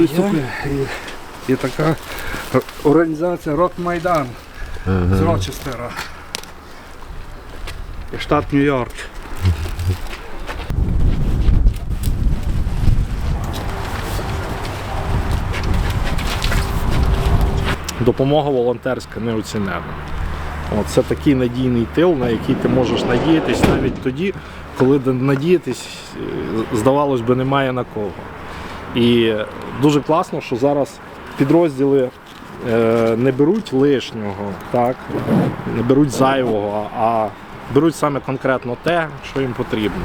виступи. І, і така організація Рок Майдан з Рочестера. Штат Нью-Йорк. допомога волонтерська неоцінена. Це такий надійний тил, на який ти можеш надіятись навіть тоді, коли надіятись, е, здавалось би, немає на кого. І дуже класно, що зараз підрозділи е, не беруть лишнього, так, не беруть зайвого, а беруть саме конкретно те, що їм потрібно.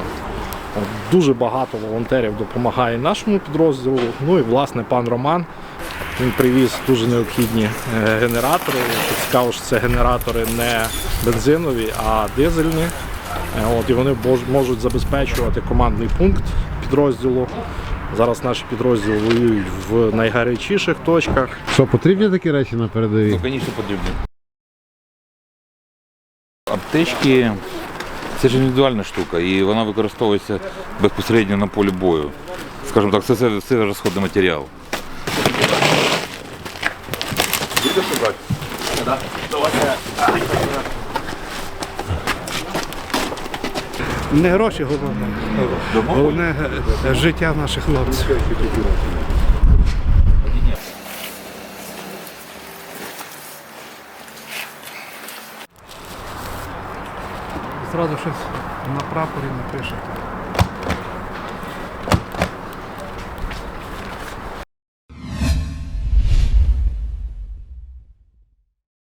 Дуже багато волонтерів допомагає нашому підрозділу. Ну і власне пан Роман. Він привіз дуже необхідні е, генератори. Цікаво, що це генератори не бензинові, а дизельні. Е, От, і вони можуть забезпечувати командний пункт підрозділу. Зараз наші підрозділи воюють в найгарячіших точках. Що, потрібні такі речі на передовій? Ну, звісно, потрібні. Аптечки це ж індивідуальна штука, і вона використовується безпосередньо на полі бою. Скажімо так, це все, все розходний матеріал. Не гроші головне. Головне життя наших хлопців. Зразу щось на прапорі напишете.